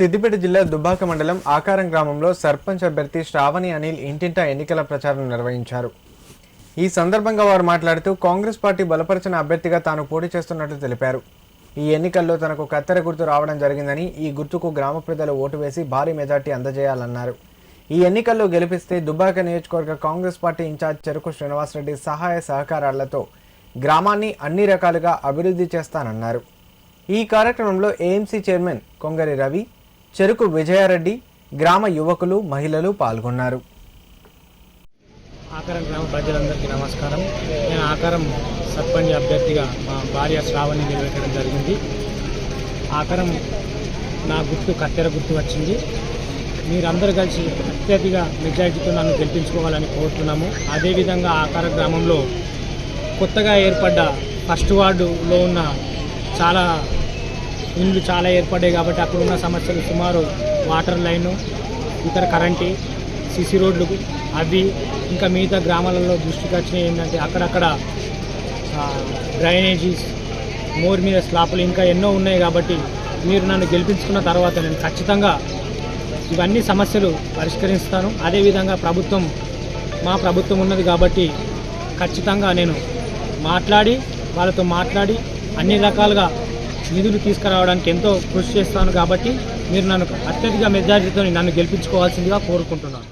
సిద్దిపేట జిల్లా దుబ్బాక మండలం ఆకారం గ్రామంలో సర్పంచ్ అభ్యర్థి శ్రావణి అనిల్ ఇంటింటా ఎన్నికల ప్రచారం నిర్వహించారు. ఈ సందర్భంగా వారు మాట్లాడుతూ కాంగ్రెస్ పార్టీ బలపరిచిన అభ్యర్థిగా తాను పోటీ చేస్తున్నట్లు తెలిపారు. ఈ ఎన్నికల్లో తనకు కత్తెర గుర్తు రావడం జరిగిందని ఈ గుర్తుకు గ్రామ ప్రజలు ఓటు వేసి భారీ మెజార్టీ అందజేయాలన్నారు. ఈ ఎన్నికల్లో గెలిపిస్తే దుబ్బాక నియోజకవర్గ కాంగ్రెస్ పార్టీ ఇన్ఛార్జ్ చెరుకు శ్రీనివాసరెడ్డి సహాయ సహకారాలతో గ్రామాన్ని అన్ని రకాలుగా అభివృద్ధి చేస్తానన్నారు. ఈ కార్యక్రమంలో ఏఎంసీ చైర్మన్ కొంగరి రవి చెరుకు విజయారెడ్డి గ్రామ యువకులు మహిళలు పాల్గొన్నారు. ఆకారం గ్రామ ప్రజలందరికీ నమస్కారం. నేను ఆకారం సర్పంచ్ అభ్యర్థిగా మా భార్య శ్రావణి నిలబెట్టడం జరిగింది. ఆకారం నా గుర్తు కత్తెర గుర్తు వచ్చింది. మీరందరూ కలిసి అత్యధిక మెజార్టీతో నన్ను గెలిపించుకోవాలని కోరుతున్నాము. అదేవిధంగా ఆకార గ్రామంలో కొత్తగా ఏర్పడ్డ ఫస్ట్ వార్డులో ఉన్న చాలా ఇండ్లు చాలా ఏర్పడ్డాయి కాబట్టి అక్కడ ఉన్న సమస్యలు సుమారు వాటర్ లైను ఇతర కరెంటు సిసి రోడ్లు అవి ఇంకా మిగతా గ్రామాలలో దృష్టికి వచ్చినాయి. ఏంటంటే అక్కడక్కడ డ్రైనేజీస్ మోర్ మీద స్లాపులు ఇంకా ఎన్నో ఉన్నాయి కాబట్టి మీరు నన్ను గెలిపించుకున్న తర్వాత నేను ఖచ్చితంగా ఇవన్నీ సమస్యలు పరిష్కరిస్తాను. అదేవిధంగా ప్రభుత్వం మా ప్రభుత్వం ఉన్నది కాబట్టి ఖచ్చితంగా నేను మాట్లాడి వాళ్ళతో మాట్లాడి అన్ని రకాలుగా నిధులు తీసుకురావడానికి ఎంతో కృషి చేస్తాను కాబట్టి మీరు నన్ను అత్యధిక మెజారిటీతో నన్ను గెలిపించుకోవాల్సిందిగా కోరుకుంటున్నాను.